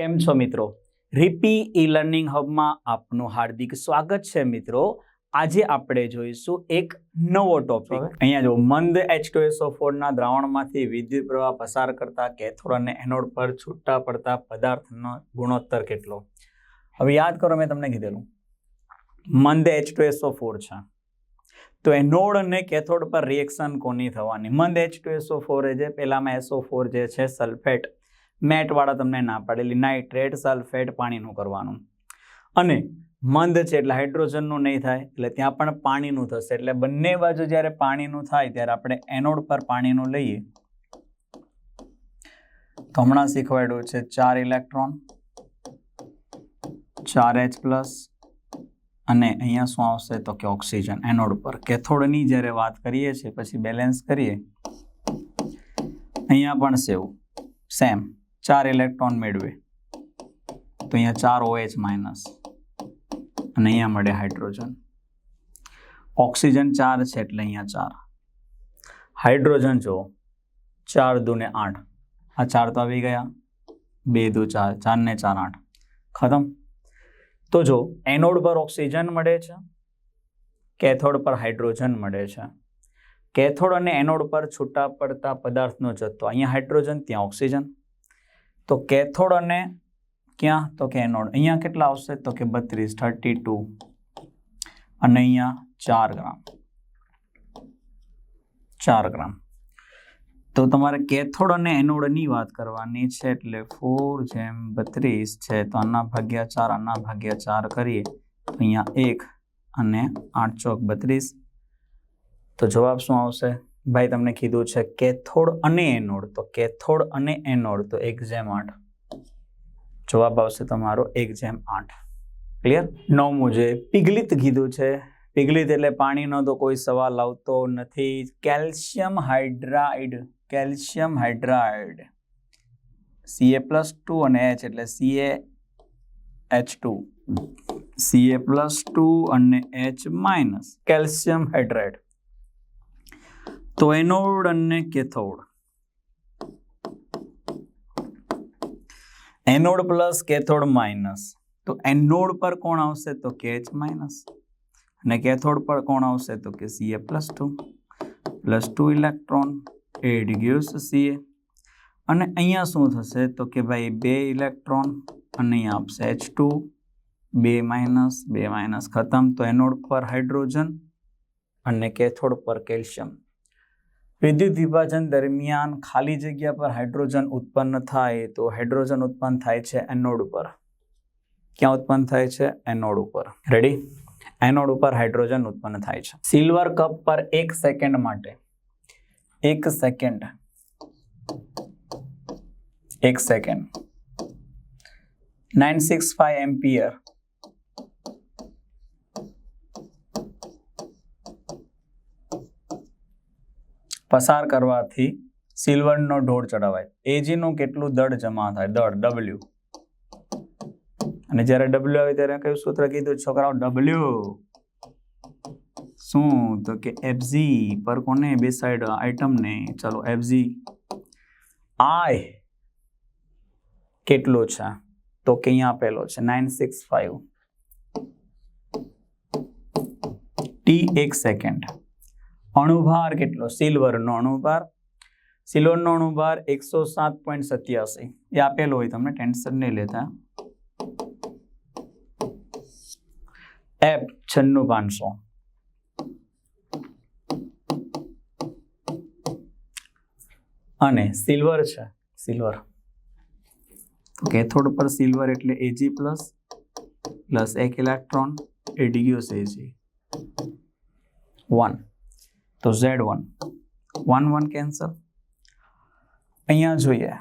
કેમ છો મિત્રો? રીપી ઈ લર્નિંગ હબમાં આપનું હાર્દિક સ્વાગત છે મિત્રો. આજે આપણે જોઈશું એક નવો ટોપિક અહીંયા જો મંદ એચ ટુ એસો ફોરના દ્રાવણમાંથી વિદ્યુત પ્રવાહ પસાર કરતા કેથોડ અને એનોડ પર છૂટા પડતા પદાર્થનો ગુણોત્તર કેટલો? હવે યાદ કરો મેં તમને કીધેલું. મંદ એચ ટુ એસો ફોર છે. તો એનોડ અને કેથોડ પર રિએક્શન કોની થવાની? મંદ એચ ટુ એસો ફોર જે પહેલામાં એસો ફોર જે છે સલ્ફેટ મેટવાળા તમને ના પાડેલી નાઇટ્રેટ સલ્ફેટ પાણીનું કરવાનું. અને મંદ છે એટલે હાઇડ્રોજનનું નહીં થાય, એટલે ત્યાં પણ પાણીનું થશે. એટલે બંને બાજુ જ્યારે પાણીનું થાય ત્યારે આપણે એનોડ પર પાણીનું લઈએ. તો હમણાં શીખવાડ્યું છે ચાર ઇલેક્ટ્રોન, ચાર એચ પ્લસ અને અહીંયા શું આવશે તો કે ઓક્સિજન, એનોડ પર. કેથોડની જ્યારે વાત કરીએ છીએ, પછી બેલેન્સ કરીએ. અહીંયા પણ સેવ, સેમ. ચાર ઇલેક્ટ્રોન મેળવે. તો અહીંયા ચાર ઓએચ માઇનસ અને અહીંયા મળે હાઇડ્રોજન ઓક્સિજન ચાર છે એટલે અહીંયા ચાર. હાઇડ્રોજન જો ચાર દુને આઠ. આ ચાર તો આવી ગયા. બે દુ ચાર. ચાર ને ચાર આઠ. ખતમ. તો જો એનોડ પર ઓક્સિજન મળે છે. કેથોડ પર હાઇડ્રોજન મળે છે. કેથોડ અને એનોડ પર છૂટા પડતા પદાર્થનો જથ્થો. અહીંયા હાઇડ્રોજન ત્યાં ઓક્સિજન તો કેથોડ અને ક્યાં? તો કે એનોડ. અહીંયા કેટલા આવશે? તો કે બત્રીસ, થર્ટી ટુ. અને અહીંયા ચાર ગ્રામ. ચાર ગ્રામ. તો તમારે કેથોડ અને એનોડની વાત કરવાની છે એટલે ફોર જેમ બત્રીસ છે, તો આના ભાગ્યા ચાર, આના ભાગ્યા ચાર કરીએ અહીંયા એક અને આઠ ચોક બત્રીસ. તો જવાબ શું આવશે? ભાઈ તમને કીધું છે કેથોડ અને એનોડ. તો કેથોડ અને એનોડ તો એક જેમ આઠ. જવાબ આવશે તમારો એક જેમ આઠ. ક્લિયર નવમું છે પિગલિત કીધું છે. પિગલિત એટલે પાણીનો તો કોઈ સવાલ આવતો નથી. Calcium hydride calcium hydride. C A plus two અને એચ એટલે C A H two C A plus two અને એચ માઇનસ કેલ્શિયમ હાઇડ્રાઇડ. તો એનોડ અને cathode. Anode plus cathode minus. તો એનોડ પર કોણ આવશે? તો કે એચ માઇનસ. અને કેથોડ પર કોણ આવશે? તો કે CA plus two. Plus two electron. It gives CA અને અહીંયા શું થશે? તો કે ભાઈ બે ઇલેક્ટ્રોન. અને અહીંયા આપશે એચ ટુ. બે માઇનસ. બે માઇનસ ખતમ. તો એનોડ પર હાઇડ્રોજન. અને કેથોડ પર કેલ્શિયમ. વિદ્યુત વિભાજન દરમિયાન ખાલી જગ્યા પર હાઇડ્રોજન ઉત્પન્ન થાય તો હાઇડ્રોજન ઉત્પન્ન થાય છે એનોડ ઉપર. ક્યાં ઉત્પન્ન થાય છે? એનોડ ઉપર. રેડી એનોડ ઉપર હાઇડ્રોજન ઉત્પન્ન થાય છે. સિલ્વર કપ પર એક સેકન્ડ માટે. એક સેકન્ડ એક second nine six five ampere પસાર કરવાથી સિલ્વરનો ઢોળ ચડાવાય. એજીનું કેટલું દળ જમા થાય? દળ ડબલ્યુ અને જ્યારે ડબલ્યુ આવે ત્યારે કયું સૂત્ર કીધું? છોકરાઓ ડબલ્યુ શું? તો કે એફઝી પર કોને બે સાઈડ આઈટમને ચલો એફઝી આય કેટલો છે? તો કે અહીંયા આપેલો છે નાઇન સિક્સ ફાઈવ ટી એક સેકન્ડ અણુભાર કેટલો? સિલ્વરનો અણુભાર. સિલ્વરનો અણુભાર એકસો સાત પોઈન્ટ સત્યાસી. એ આપેલો હોય તમને, ટેન્શન નહીં લેતા. એફ છન્નું પાંચસો. અને સિલ્વર છે, સિલ્વર. કેથોડ પર સિલ્વર એટલે એજી પ્લસ પ્લસ એક electron it gives AG one તો Z one one one cancel અહીંયા જોઈએ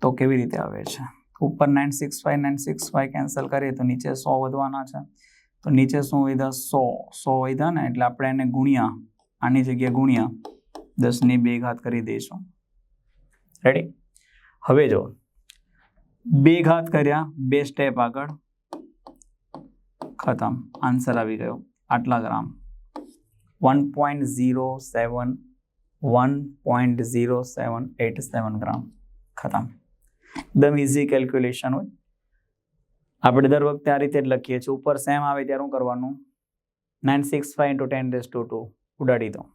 તો કેવી રીતે આવે છે? ઉપર nine six five nine six five cancel કરીએ તો નીચે સો વધવાના છે. તો નીચે શું વધ્યા? સો. સો વધ્યા ને એટલે આપણે એને ગુણ્યા. આની જગ્યાએ ગુણ્યા. દસની બે ઘાત કરી દઈશું. રેડી હવે જો બે ઘાત કર્યા, બે સ્ટેપ આગળ. ખતમ. આન્સર આવી ગયો. આટલા gram. One point zero seven one point zero seven eight seven gram ખતમ. એકદમ ઇઝી કેલ્ક્યુલેશન હોય. આપણે દર વખતે આ રીતે જ લખીએ છીએ. ઉપર સેમ આવે ત્યારે શું કરવાનું? Nine six five into ten days two two ઉડાડી દો.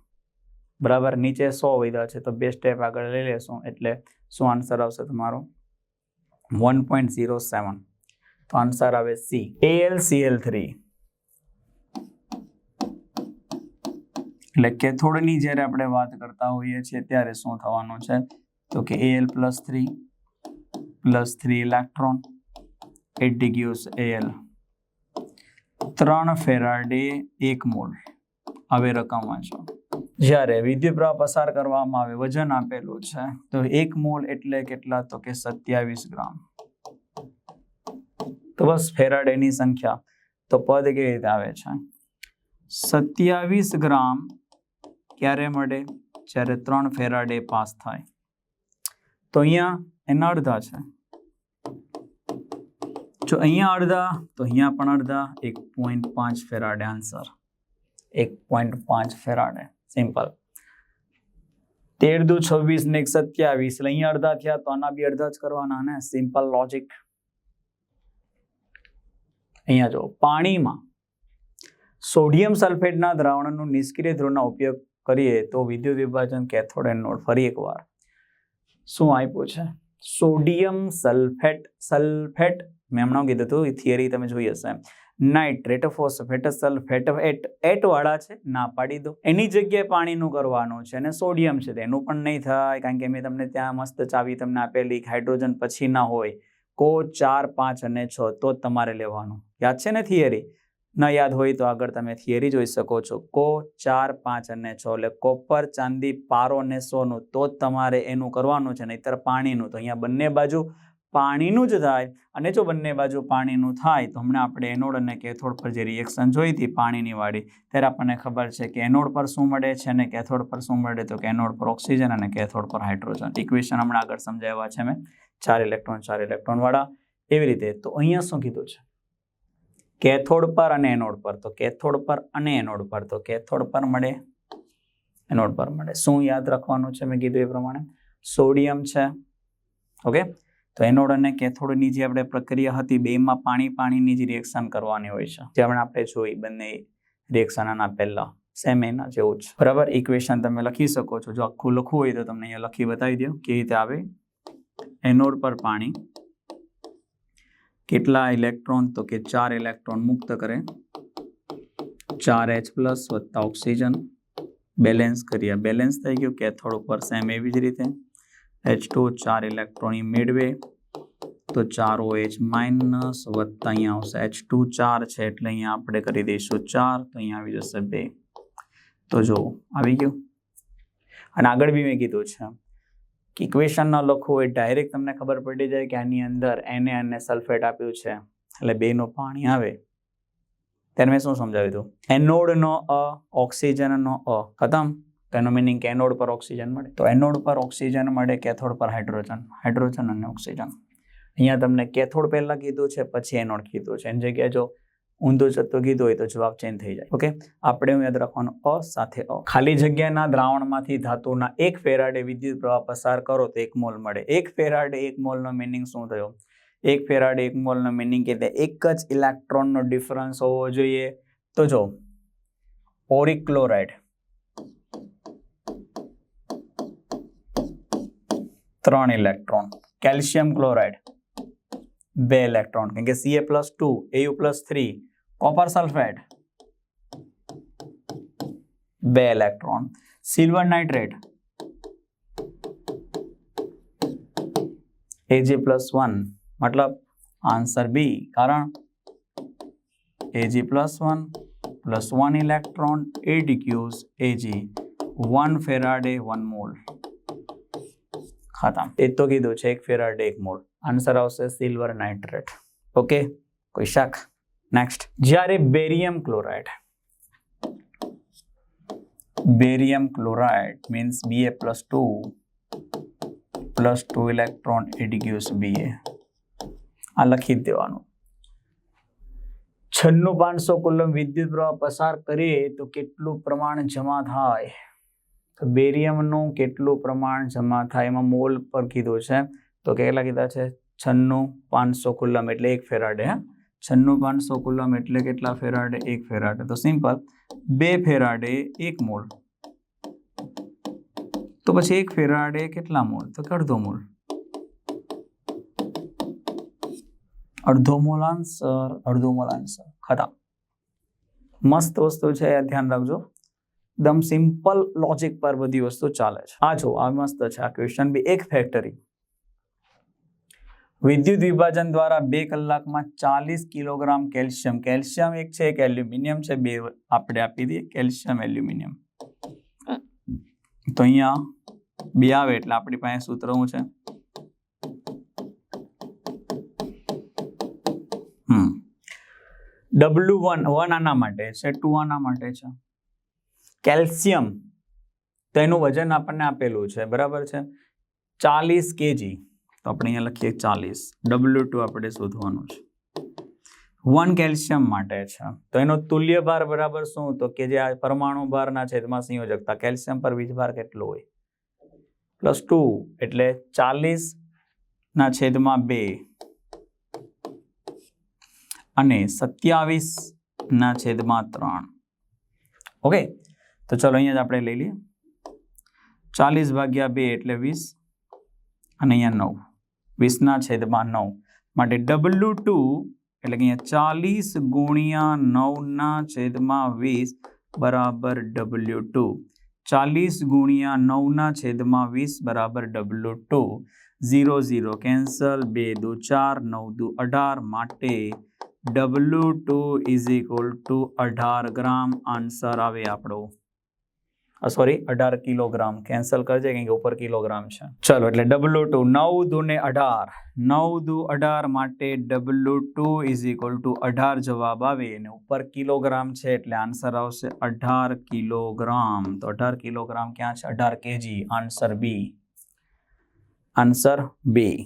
બરાબર? નીચે સો વધ્યા છે, તો બે સ્ટેપ આગળ લઈ લેશું. એટલે શું આન્સર આવશે તમારો? વન પોઈન્ટ ઝીરો સેવન તો આન્સર આવે સી એલ સીએલ થ્રી એટલે કેથોડની જ્યારે આપણે વાત કરતા હોઈએ છીએ ત્યારે શું થવાનું છે? તો કે L plus three plus three electron, it gives L ત્રણ ફેરાડે, એક મોલ. હવે રકમ વાંચો જ્યારે વિદ્યુપ્રવાહ પસાર કરવામાં આવે, વજન આપેલું છે, તો એક મોલ એટલે કેટલા? તો કે સત્યાવીસ ગ્રામ. તો બસ ફેરાડેની સંખ્યા. તો પદ કેવી રીતે આવે છે? સત્યાવીસ ગ્રામ ક્યારે મળે? જ્યારે ત્રણ ફેરાડે પાસ થાય. તો અહીંયા એના અડધા છે. જો અહીંયા અડધા, તો અહીંયા પણ અડધા. એક પોઈન્ટ પાંચ ફેરાડે આન્સર એક પોઈન્ટ પાંચ ફેરાડે. સિમ્પલ તેર દુ છવ્વીસ ને એક સત્યાવીસ. એટલે અહીંયા અડધા થયા, તો આના બી અડધા જ કરવાના ને? સિમ્પલ લોજિક અહીંયા જો પાણીમાં સોડિયમ સલ્ફેટના દ્રાવણનું નિષ્ક્રિય ધ્રુવના ઉપયોગ કરીએ તો વિદ્યુત વિભાજન કેથોડ એનોડ ફરી એકવાર. શું આપ્યું છે? સોડિયમ સલ્ફેટ સલ્ફેટ, મેં હમણાં કીધું હતું, એ થિયરી તમે જોઈ હશે. નાઇટ્રેટ એટ એટ વાળા છે, ના પાડી દો. એની જગ્યાએ પાણીનું કરવાનું છે અને સોડિયમ છે તેનું પણ નહીં થાય, કારણ કે મેં તમને ત્યાં મસ્ત ચાવી તમને આપેલી હાઇડ્રોજન પછી ના હોય. કો ચાર, પાંચ અને છ, તો જ તમારે લેવાનું. યાદ છે ને થિયરી ન યાદ હોય તો આગળ તમે થિયરી જોઈ શકો છો. કો ચાર, પાંચ અને છ. એટલે કોપર, ચાંદી, પારો અને સોનું. તો જ તમારે એનું કરવાનું છે, નહીતર પાણીનું. તો અહીંયા બંને બાજુ પાણીનું જ થાય. અને જો બંને બાજુ પાણીનું થાય, તો હમણાં આપણે એનોડ અને કેથોડ પર જે રિએક્શન જોઈ હતી પાણીની વાળી, ત્યારે આપણને ખબર છે કે એનોડ પર શું મળે છે અને કેથોડ પર શું મળે. તો કે એનોડ પર ઓક્સિજન અને કેથોડ પર હાઇડ્રોજન. ઇક્વેશન હમણાં આગળ સમજાવ્યા છે મેં. ચાર ઇલેક્ટ્રોન ચાર ઇલેક્ટ્રોન વાળા. એવી રીતે. તો અહીંયા શું કીધું છે? કેથોડ પર અને એનોડ પર. તો કેથોડ પર અને એનોડ પર. તો કેથોડ પર મળે, એનોડ પર મળે. શું યાદ રાખવાનું છે? મેં કીધું એ પ્રમાણે. સોડિયમ છે. ઓકે? તો એનોડ અને કેથોડની જે આપણે પ્રક્રિયા હતી, બેમાં પાણી, પાણીની જ રિએક્શન કરવાની હોય છે. જે હમણાં આપણે જોઈ બંને રિએક્શન આના પહેલાં. સેમ એના જેવું જ. બરાબર? ઇક્વેશન તમે લખી શકો છો. જો આખું લખવું હોય તો તમને અહીંયા લખી બતાવી દઉં. કેવી રીતે આવે? એનોડ પર પાણી કેટલા ઇલેક્ટ્રોન? તો કે ચાર ઇલેક્ટ્રોન મુક્ત કરે. ચાર એચ પ્લસ વત્તા ઓક્સિજન. બેલેન્સ કર્યા બેલેન્સ થઈ ગયું કેથોડ ઉપર સેમ એવી જ રીતે. એચ ટુ ચાર ઇલેક્ટ્રોન મેળવે. તો ચાર ઓ એચ માઇનસ વત્તા અહીંયા આવશે. એચ ટુ ચાર છે એટલે અહીંયા આપણે કરી દઈશું ચાર, તો અહીંયા આવી જશે બે. તો જો આવી ગયું? અને આગળ બી મેં કીધું છે. કે ઇક્વેશન ન લખવું એ ડાયરેક્ટ તમને ખબર પડી જાય કે આની અંદર એને અને સલ્ફેટ આપ્યું છે. એટલે બેનું પાણી આવે. ત્યારે મેં શું સમજાવ્યું હતું? એનોડનો અ ઓક્સિજનનો અ. ખતમ? તો એનો મિનિંગ કે એનોડ પર ઓક્સિજન મળે. તો એનોડ પર ઓક્સિજન મળે, કેથોડ પર હાઇડ્રોજન હાઇડ્રોજન અને ઓક્સિજન અહીંયા તમને કેથોડ પહેલાં કીધું છે, પછી એનોડ કીધું છે. એની જગ્યાએ જો ઊંધો જતો કીધું હોય તો જવાબ ચેન્જ થઈ જાય. ઓકે આપણે હું યાદ રાખવાનું, અ સાથે અ. ખાલી જગ્યાના દ્રાવણમાંથી ધાતુના એક ફેરાડે વિદ્યુત પ્રવાહ પસાર કરો તો એક મોલ મળે. એક ફેરાડે એક મોલનો મિનિંગ શું થયો? એક ફેરાડે એક મોલનો મિનિંગ એટલે એક જ ઇલેક્ટ્રોનનો ડિફરન્સ હોવો જોઈએ. તો જો ઓરિક ક્લોરાઇડ ત્રણ ઇલેક્ટ્રોન, કેલ્શિયમ ક્લોરાઇડ બે ઇલેક્ટ્રોન, કેમ કે C A plus two A U plus three copper sulphate બે electron silver nitrate A G plus one મતલબ આન્સર બી કારણ A G plus one plus one electron at cues A G one Faraday one mole ખતમ એ તો કીધું છે એક Faraday એક મોલ આન્સર આવશે સિલ્વર નાઇટ્રેટ ઓકે કોઈ શક નેક્સ્ટ જ્યારે barium chloride. Barium chloride means BA plus two plus two electron એડિગ્યુસ BA આ લખી દેવાનું. છન્નું પાંચસો કુલમ વિદ્યુત પ્રવાહ પસાર કરીએ તો કેટલું પ્રમાણ જમા થાય? તો બેરિયમનું કેટલું પ્રમાણ જમા થાય? એમાં મોલ પર કીધું છે. તો કેટલા કીધા છે? છન્નું પાંચસો કુલમ એટલે એક ફેરાડે, હા? છન્નું પાંચસો કુલમ એટલે કેટલા ફેરાડે એક ફેરાડે તો સિમ્પલ બે ફેરાડે એક મોલ તો પછી એક ફેરાડે કેટલા મોલ તો કે અડધો મોલ અડધો મોલ આન્સર અડધો મોલ આન્સર ખતમ મસ્ત વસ્તુ છે આ ધ્યાન રાખજો એકદમ સિમ્પલ લોજિક પર બધી વસ્તુ ચાલે છે આ જો આ મસ્ત છે આ ક્વેશ્ચન બી એક ફેક્ટરી વિદ્યુત વિભાજન દ્વારા બે કલાકમાં ચાલીસ કિલોગ્રામ કેલ્શિયમ. કેલ્શિયમ એક છે, એક એલ્યુમિનિયમ છે. બે આપણે આપી દઈએ, કેલ્શિયમ, એલ્યુમિનિયમ. તો અહીંયા બે આવે એટલે આપણી પાસે સૂત્ર શું છે ડબલ્યુ વન વન આના માટે છે ટુ આના માટે છે. કેલ્શિયમ તો એનું વજન આપણને આપેલું છે, બરાબર છે? ચાલીસ કેજી. તો આપણે અહીંયા લખીએ ચાલીસ. ડબલ્યુ ટુ આપણે શોધવાનું છે. વન કેલ્શિયમ માટે છે. તો એનો તુલ્ય ભાર બરાબર શું? તો કે જે આ પરમાણુ ભારના છેદમાં સંયોજકતા કેલ્શિયમ પર વીજભાર કેટલો હોય? પ્લસ ટુ એટલે ચાલીસ ના છેદમાં બે. અને સત્યાવીસ ના છેદમાં ત્રણ. ઓકે તો ચલો અહીંયા જ આપણે લઈ લઈએ. ચાલીસ ભાગ્યા બે એટલે વીસ. અને અહીંયા નવ. વીસના છેદમાં નવ. માટે ડબલ્યુ ટુ એટલે કે અહીંયા ચાલીસ ગુણ્યા નવના છેદમાં વીસ બરાબર ડબલ્યુ ટુ. ચાલીસ ગુણ્યા નવના છેદમાં વીસ બરાબર W two. Zero zero cancel. બે દુ ચાર, નવ દુ અઢાર માટે W two is equal to અઢાર ગ્રામ આન્સર આવે આપણો. સોરી અઢાર કિલોગ્રામ. કેન્સલ કરજે કંઈક ઉપર કિલોગ્રામ છે. ચલો, એટલે ડબલ્યુ ટુ નવ દુ ને અઢાર. નવ દુ અઢાર માટે W two is equal to અઢાર જવાબ આવે અને ઉપર કિલોગ્રામ છે એટલે આન્સર આવશે અઢાર કિલોગ્રામ. તો અઢાર કિલોગ્રામ ક્યાં છે? અઢાર KG answer B answer B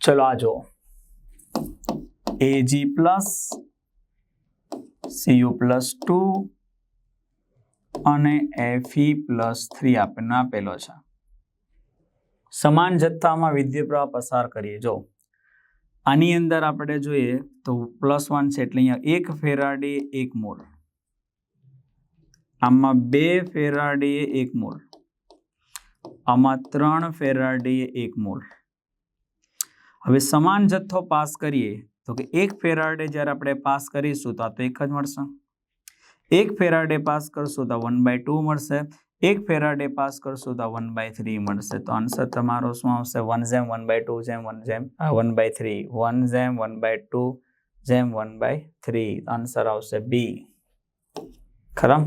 ચલો, આ જો A G plus C U plus two અને એફઈ પ્લસ થ્રી આપણને આપેલો છે. સમાન જથ્થામાં વિદ્યુત પસાર કરીએ. જો આની અંદર આપણે જોઈએ તો પ્લસ વન છે એટલે અહીંયા એક ફેરાડે એક મોલ. આમાં બે ફેરાડે એક મોલ. આમાં ત્રણ ફેરાડે એક મોલ. હવે સમાન જથ્થો પાસ કરીએ તો કે એક ફેરાડે જ્યારે આપણે પાસ કરીશું તો આ તો એક જ મળશે. એક ફેરાડે પાસ કરશો તો વન બાય ટુ મળશે. એક ફેરાડે પાસ કરશો તો વન બાય થ્રી મળશે. તો આન્સર તમારો શું આવશે? વન જેમ વન બાય ટુ જેમ વન જેમ. વન બાય થ્રી વન જેમ વન બાય ટુ જેમ વન બાય થ્રી આન્સર આવશે બી ખરા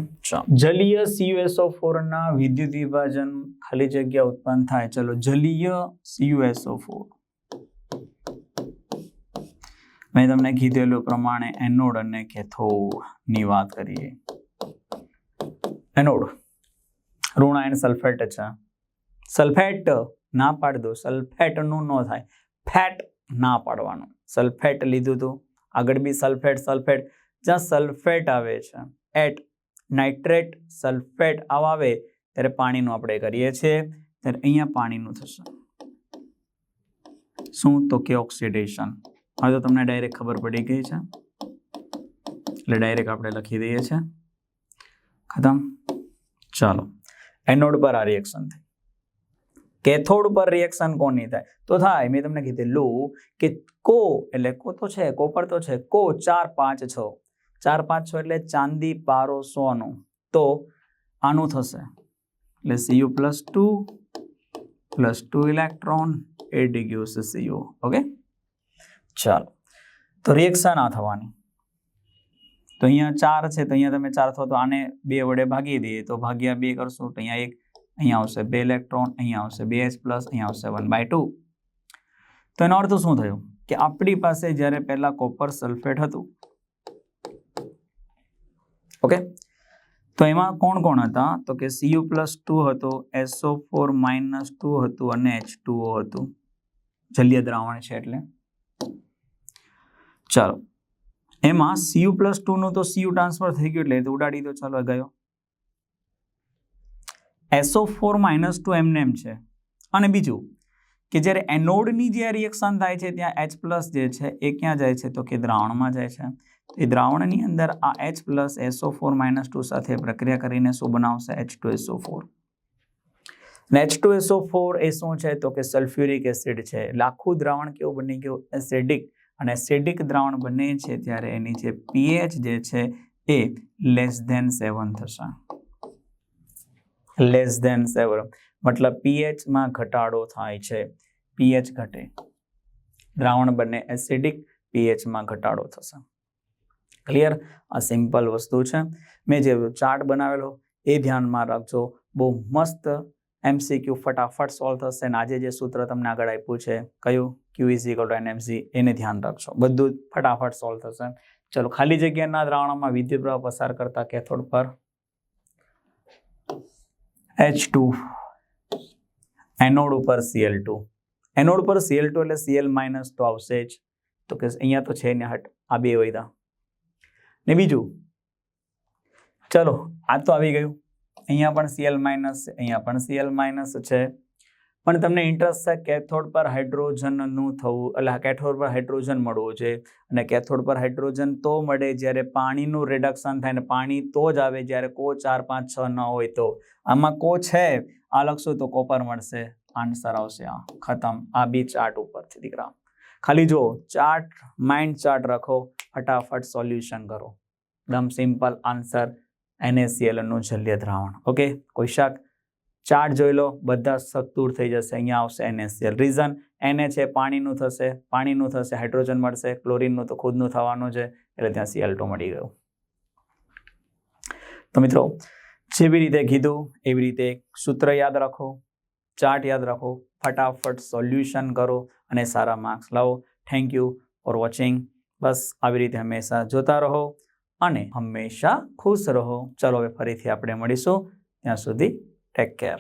જલીય સીયુએસઓ ફોર ના વિદ્યુત વિભાજન ખાલી જગ્યા ઉત્પન્ન થાય. ચલો, જલીય સીયુએસઓ ફોર મેં તમને કીધેલું પ્રમાણે એનોડ અને કેથોડની વાત કરીએ. એનોડ ઋણાયણ સલ્ફેટ છે. સલ્ફેટ ના પાડી દો, સલ્ફેટનું થાય, ફેટ ના પાડવાનું. સલ્ફેટ લીધું હતું આગળ બી સલ્ફેટ સલ્ફેટ. જ્યાં સલ્ફેટ આવે છે, એટ નાઇટ્રેટ સલ્ફેટ આવે ત્યારે પાણીનું આપણે કરીએ છીએ, ત્યારે અહીંયા પાણીનું થશે. શું? તો કે ઓક્સિડેશન. હવે તો તમને ડાયરેક્ટ ખબર પડી ગઈ છે. એટલે ડાયરેક્ટ આપણે લખી દઈએ છીએ. ખતમ. ચાલો. એનોડ પર આ રિએક્શન થઈ કેથોડ પર રિએક્શન કોની થાય? તો થાય, મેં તમને કીધેલું કે કો, એટલે કો તો છે, કોપર તો છે. કો ચાર પાંચ છ. ચાર પાંચ છ એટલે ચાંદી પારો સોનું. તો આનું થશે. એટલે CU plus two plus two electron it gives CU okay ચાલો. તો રિએક્શન આ થવાની. તો અહીંયા ચાર છે, તો અહીંયા તમે ચાર થો, તો આને બે વડે ભાગી દઈએ. તો ભાગ્યા બે કરશો, તો અહીંયા એક, અહીંયા આવશે બે ઇલેક્ટ્રોન અહીંયા આવશે બે એચ પ્લસ અહીંયા આવશે વન બાય ટુ તો એનો અર્થ શું થયો? કે આપણી પાસે જ્યારે પહેલા કોપર સલ્ફેટ હતું ઓકે તો એમાં કોણ કોણ હતા? તો કે સીયુ પ્લસ ટુ હતો S O four minus two હતું અને એચ ટુઓ હતું. જલીય દ્રાવણ છે એટલે. ચાલો. એમાં સીયુ પ્લસ ટુનું તો સીયુ ટ્રાન્સફર થઈ ગયું એટલે એ તો ઉડાડી દો. ચાલો ગયો. એસઓ ફોર માઇનસ ટુ એમને એમ છે. અને બીજું, કે જ્યારે એનોડની જે રિએક્શન થાય છે, ત્યાં એચ પ્લસ જે છે, એ ક્યાં જાય છે? તો કે દ્રાવણમાં જાય છે. એ દ્રાવણની અંદર આ H plus SO four minus two સાથે પ્રક્રિયા કરીને શું બનાવશે? H two SO four H two SO four એ શું છે? તો કે સલ્ફ્યુરિક એસિડ છે. લાખું દ્રાવણ કેવું બની ગયું? એસિડિક અને એસિડિક દ્રાવણ બને છે ત્યારે એની જે પીએચ જે છે એ લેસ ધેન સેવન થશે. લેસ ધેન સેવન મતલબ પીએચમાં ઘટાડો થાય છે. પીએચ ઘટે. દ્રાવણ બને એસિડિક પીએચમાં ઘટાડો થશે. ક્લિયર આ સિમ્પલ વસ્તુ છે. મેં જે ચાર્ટ બનાવેલો, એ ધ્યાનમાં રાખજો. બહુ મસ્ત એમસીક્યુ ફટાફટ સોલ્વ થશે. અને આજે જે સૂત્ર તમને આગળ આપ્યું છે, કયું? Q is equal to N MC એને ધ્યાન રાખશો. બધું ફટાફટ સોલ્વ થશે. ચલો, ખાલી જગ્યાના દ્રાવણમાં વિદ્યુત પ્રવાહ પસાર કરતા કેથોડ પર. એચ ટુ એનોડ ઉપર સીએલ ટુ એનોડ પર સીએલ ટુ એટલે સીએલ માઇનસ તો આવશે જ. તો કે અહીંયા તો છે ને હટ, આ બે વૈદા ને બીજું. ચલો, આ તો આવી ગયું. અહીંયા પણ સીએલ માઇનસ અહીંયા પણ સીએલ માઇનસ છે. પણ તમને ઇન્ટરેસ્ટ છે કેથોડ પર હાઇડ્રોજનનું થવું, એટલે કેથોડ પર હાઇડ્રોજન મળવું છે. અને કેથોડ પર હાઇડ્રોજન તો મળે જ્યારે પાણીનું રિડક્શન થાય ને પાણી તો જ આવે જ્યારે કો ચાર, પાંચ, છ ન હોય તો. આમાં કો છે? આ લખશું તો કોપર મળશે. આન્સર આવશે આ. ખતમ. આ બી ચાર્ટ ઉપરથી દીકરા. ખાલી જો ચાર્ટ માઇન્ડ ચાર્ટ રાખો. ફટાફટ સોલ્યુશન કરો. એકદમ સિમ્પલ આન્સર એનએસીએલનું જલ્ય દ્રાવણ. ઓકે કોઈ શક? ચાર્ટ જોઈ લો, બધા શક થઈ જશે. અહીંયા આવશે એનએસસીએલ રીઝન એને છે પાણીનું થશે. પાણીનું થશે હાઇડ્રોજન મળશે ક્લોરિનનું તો ખુદનું થવાનું છે, એટલે ત્યાં Cl2 મળી ગયું. તો મિત્રો, જેવી રીતે કીધું, એવી રીતે સૂત્ર યાદ રાખો, ચાર્ટ યાદ રાખો, ફટાફટ સોલ્યુશન કરો અને સારા માર્ક્સ લાવો. થેન્ક યુ ફોર વોચિંગ બસ આવી રીતે હંમેશા જોતા રહો અને હંમેશા ખુશ રહો. ચલો હવે ફરીથી આપણે મળીશું. ત્યાં સુધી ટેક કેર